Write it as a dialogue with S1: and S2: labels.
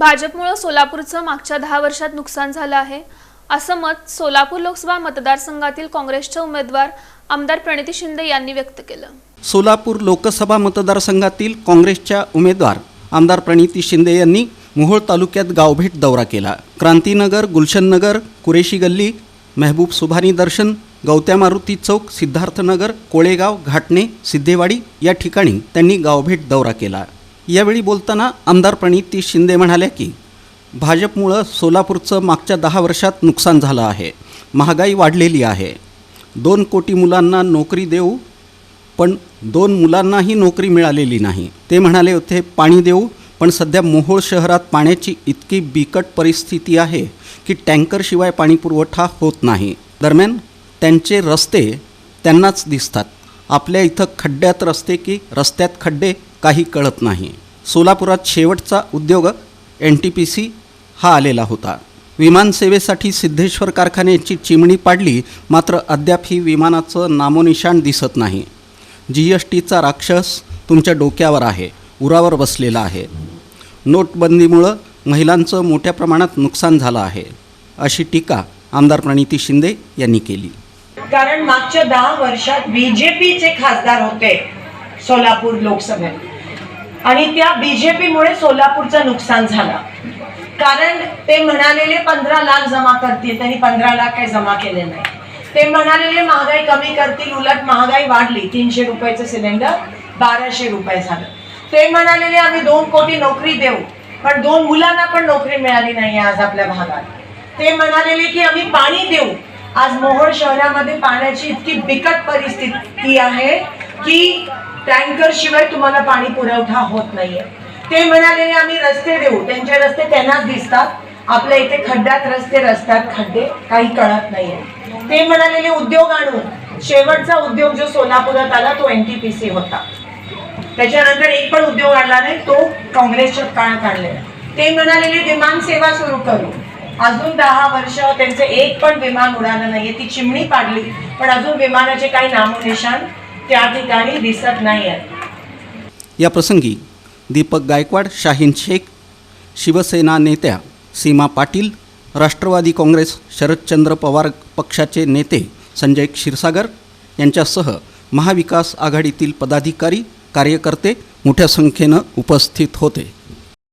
S1: भाजपमुळं सोलापूरचं मागच्या दहा वर्षात नुकसान झालं आहे. असं मत सोलापूर लोकसभा मतदारसंघातील काँग्रेसच्या उमेदवार आमदार प्रणिती शिंदे यांनी व्यक्त केलं.
S2: सोलापूर लोकसभा मतदारसंघातील काँग्रेसच्या उमेदवार आमदार प्रणिती शिंदे यांनी मोहोळ तालुक्यात गावभेट दौरा केला. क्रांतीनगर गुलशननगर कुरेशी गल्ली मेहबूब सुभानी दर्शन गवत्या मारुती चौक सिद्धार्थनगर कोळेगाव घाटणे सिद्धेवाडी या ठिकाणी त्यांनी गावभेट दौरा केला. यावेळी बोलताना आमदार प्रणिती शिंदे म्हणाल्या की भाजपमुळं सोलापूरचं मागच्या दहा वर्षात नुकसान झालं आहे महागाई वाढलेली आहे. दोन कोटी मुलांना नोकरी देऊ पण दोन मुलांनाही नोकरी मिळालेली नाही. ते म्हणाले होते पाणी देऊ पण सध्या मोहोळ शहरात पाण्याची इतकी बिकट परिस्थिती आहे की टँकरशिवाय पाणीपुरवठा होत नाही. दरम्यान त्यांचे रस्ते त्यांनाच दिसतात. आपल्या इथं खड्ड्यात रस्ते की रस्त्यात खड्डे? काही कळत नाही. सोलापुरात शेवटचा उद्योग एन टी पी सी हा आलेला होता. विमानसेवेसाठी सिद्धेश्वर कारखान्याची चिमणी पाडली मात्र अद्याप ही विमानाचं नामोनिशाण दिसत नाही. जी एस टीचा राक्षस तुमच्या डोक्यावर आहे उरावर बसलेला आहे. नोटबंदीमुळं महिलांचं मोठ्या प्रमाणात नुकसान झालं आहे अशी टीका आमदार प्रणिती शिंदे यांनी केली.
S3: कारण मागच्या दहा वर्षात बीजेपीचे खासदार होते सोलापूर लोकसभेत. आणि त्या बीजेपीमुळे सोलापूरचं नुकसान झालं. कारण ते म्हणालेले पंधरा लाख जमा करतील त्यांनी पंधरा लाख काही जमा केले नाही. ते म्हणालेले महागाई कमी करतील उलट महागाई वाढली तीनशे रुपयाचं सिलेंडर बाराशे रुपये झालं. ते म्हणालेले आम्ही दोन कोटी नोकरी देऊ पण दोन मुलांना पण नोकरी मिळाली नाही आज आपल्या भागात. ते म्हणालेले की आम्ही पाणी देऊ. आज मोहोळ शहरामध्ये पाण्याची इतकी बिकट परिस्थिती आहे की टँकर शिवाय तुम्हाला पाणी पुरवठा होत नाहीये. ते म्हणाले आम्ही रस्ते देऊ. त्यांचे रस्ते त्यांनाच दिसतात. आपल्या इथे खड्ड्यात रस्ते रस्त्यात खड्डे काही कळत नाहीये. ते म्हणालेले उद्योग आणून. शेवटचा उद्योग जो सोलापुरात आला तो एनटीपीसी होता. त्याच्यानंतर एक पण उद्योग आणला नाही तो काँग्रेसच्या काळात आणलेला ते म्हणालेले विमान सेवा सुरू करू. अजून दहा वर्ष त्यांचे एक पण विमान उडालं नाहीये. ती चिमणी पाडली पण अजून विमानाचे काही नामोनिशान त्या ठिकाणी दिसत नाही आहेत
S2: या प्रसंगी दीपक गायकवाड शाहीन शेख शिवसेना नेत्या सीमा पाटील राष्ट्रवादी काँग्रेस शरदचंद्र पवार पक्षाचे नेते संजय क्षीरसागर यांच्यासह महाविकास आघाडीतील पदाधिकारी कार्यकर्ते मोठ्या संख्येनं उपस्थित होते.